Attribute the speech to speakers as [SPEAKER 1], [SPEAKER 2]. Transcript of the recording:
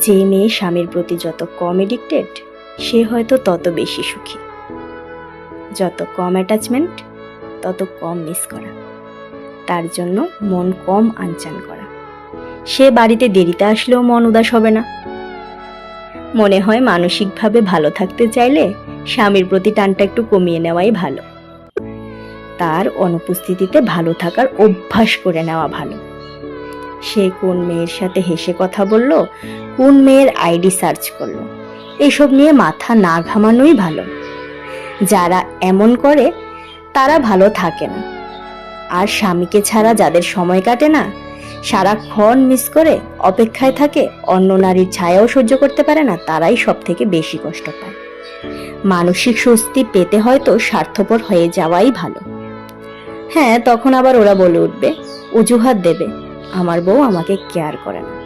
[SPEAKER 1] যে মেয়ে স্বামীর প্রতি যত কম এডিক্টেড সে হয়তো তত বেশি সুখী। যত কম অ্যাটাচমেন্ট তত কম মিস করা। তার জন্য মন কম আনচান করা। সে বাড়িতে দেরিতে আসলেও মন উদাস হবে না। মনে হয় মানসিকভাবে ভালো থাকতে চাইলে স্বামীর প্রতি টানটা একটু কমিয়ে নেওয়াই ভালো। তার অনুপস্থিতিতে ভালো থাকার অভ্যাস করে নেওয়া ভালো। সে কোন মেয়ের সাথে হেসে কথা বলল? কোন মেয়ের আইডি সার্চ করল? এসব নিয়ে মাথা না ঘামানোই ভালো। যারা এমন করে, তারা ভালো থাকে না। আর স্বামীকে ছাড়া যাদের সময় কাটে না সারাক্ষণ মিস করে অপেক্ষায় থাকে, অন্য নারীর ছায়াও সহ্য করতে পারে না, তারাই সব থেকে বেশি কষ্ট পায়। মানসিক স্বস্তি পেতে হয়তো স্বার্থপর হয়ে যাওয়াই ভালো। হ্যাঁ তখন আবার ওরা বলে উঠবে, অজুহাত দেবে। আমার বউ আমাকে কেয়ার করে না।